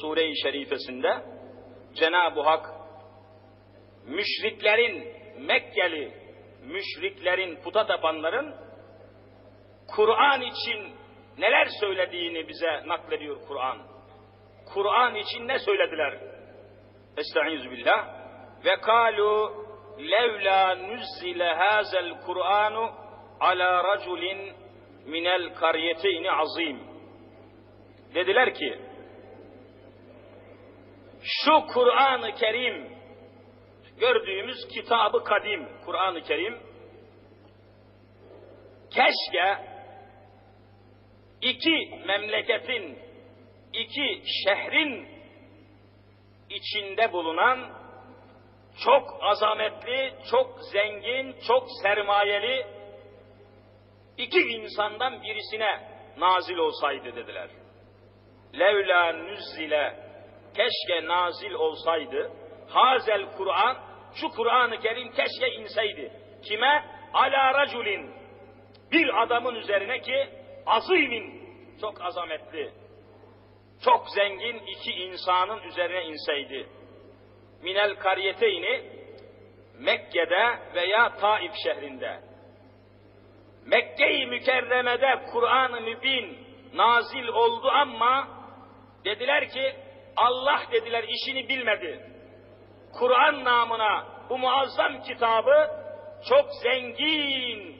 Sure-i Şerifesinde Cenab-ı Hak müşriklerin Mekkeli müşriklerin puta tapanların Kur'an için neler söylediğini bize naklediyor Kur'an. Kur'an için ne söylediler? Estaizu billah. Ve kalu levla nuzzile hazel Kur'anu ala raculin minel karyeteyni azim. Dediler ki şu Kur'an-ı Kerim gördüğümüz kitabı kadim Kur'an-ı Kerim keşke iki memleketin iki şehrin içinde bulunan çok azametli, çok zengin, çok sermayeli iki insandan birisine nazil olsaydı dediler. Levla nüzzile keşke nazil olsaydı hazel Kur'an şu Kur'an-ı Kerim keşke inseydi. Kime? Ala raculin bir adamın üzerine ki azimin çok azametli çok zengin iki insanın üzerine inseydi. Minel kariyeteyni Mekke'de veya Taif şehrinde. Mekke-i Mükerreme'de Kur'an-ı Mübin nazil oldu ama dediler ki Allah dediler işini bilmedi. Kur'an namına bu muazzam kitabı çok zengin,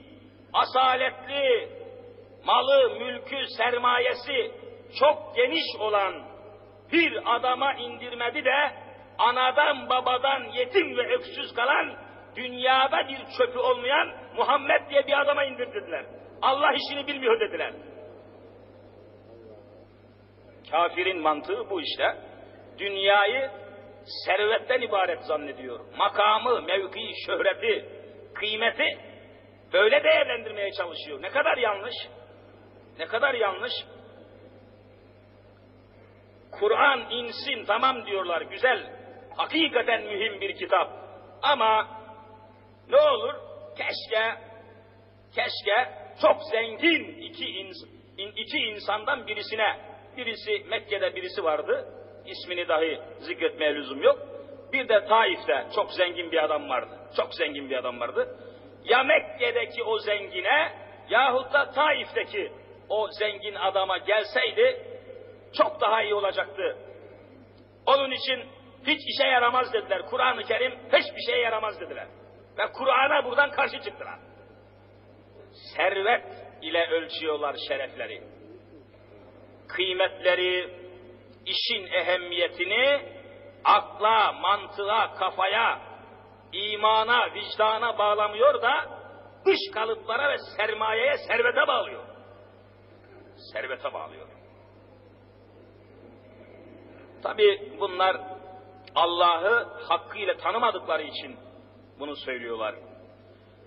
asaletli, malı, mülkü, sermayesi çok geniş olan bir adama indirmedi de anadan babadan yetim ve öksüz kalan dünyada bir çöpü olmayan Muhammed diye bir adama indirdiler. Allah işini bilmiyor dediler. Kafirin mantığı bu işte. Dünyayı servetten ibaret zannediyor. Makamı, mevkii, şöhreti, kıymeti böyle değerlendirmeye çalışıyor. Ne kadar yanlış. Ne kadar yanlış. Kur'an insin tamam diyorlar güzel. Hakikaten mühim bir kitap. Ama ne olur keşke keşke çok zengin iki, ins iki insandan birisine birisi Mekke'de birisi vardı. ismini dahi zikretmeye lüzum yok. Bir de Taif'te çok zengin bir adam vardı. Çok zengin bir adam vardı. Ya Mekke'deki o zengine yahut da Taif'teki o zengin adama gelseydi çok daha iyi olacaktı. Onun için hiç işe yaramaz dediler. Kur'an-ı Kerim hiçbir şeye yaramaz dediler. Ve Kur'an'a buradan karşı çıktılar. Servet ile ölçüyorlar şerefleri. Kıymetleri, işin ehemmiyetini akla, mantığa, kafaya, imana, vicdana bağlamıyor da dış kalıplara ve sermayeye, servete bağlıyor. Servete bağlıyor. Tabi bunlar Allah'ı hakkıyla tanımadıkları için bunu söylüyorlar.